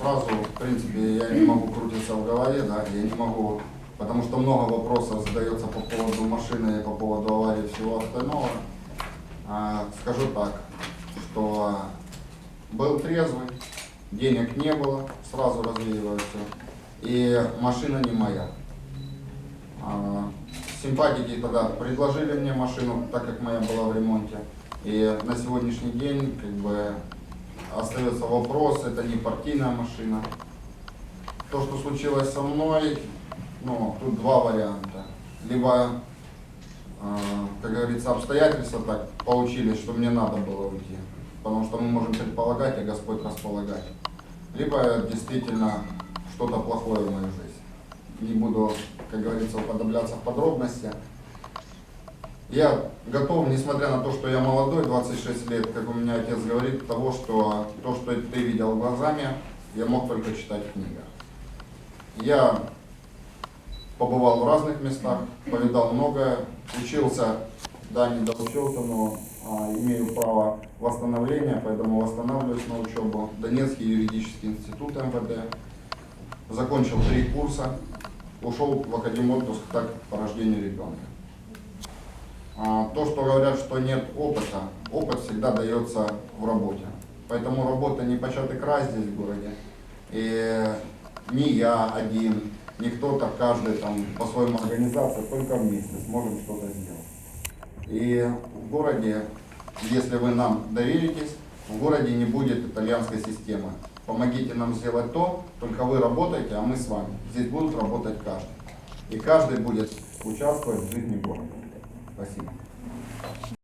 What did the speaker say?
сразу, в принципе, я не могу крутиться в голове, да, я не могу, потому что много вопросов задается по поводу машины, по поводу аварии и всего остального. А, скажу так, что был трезвый, денег не было, сразу развеиваю все, и машина не моя. А, Симпатики тогда предложили мне машину, так как моя была в ремонте. И на сегодняшний день как бы остается вопрос, это не партийная машина. То, что случилось со мной, ну, тут два варианта. Либо, э, как говорится, обстоятельства так получились, что мне надо было уйти. Потому что мы можем предполагать, а Господь располагать. Либо действительно что-то плохое в мою жизнь. Не буду, как говорится, уподобляться в подробности. Я готов, несмотря на то, что я молодой, 26 лет, как у меня отец говорит, того, что то, что ты видел глазами, я мог только читать в книгах. Я побывал в разных местах, повидал многое, учился, да, не доучился, но а, имею право восстановления, поэтому восстанавливаюсь на учебу. Донецкий юридический институт МВД. Закончил три курса, ушел в академотпуск так по рождению ребенка. То, что говорят, что нет опыта, опыт всегда дается в работе. Поэтому работа не початый край здесь в городе. И не я один, не кто-то, каждый там по своему организации, только вместе сможем что-то сделать. И в городе, если вы нам доверитесь, в городе не будет итальянской системы. Помогите нам сделать то, только вы работаете, а мы с вами. Здесь будут работать каждый. И каждый будет участвовать в жизни города. Спасибо. ひっ。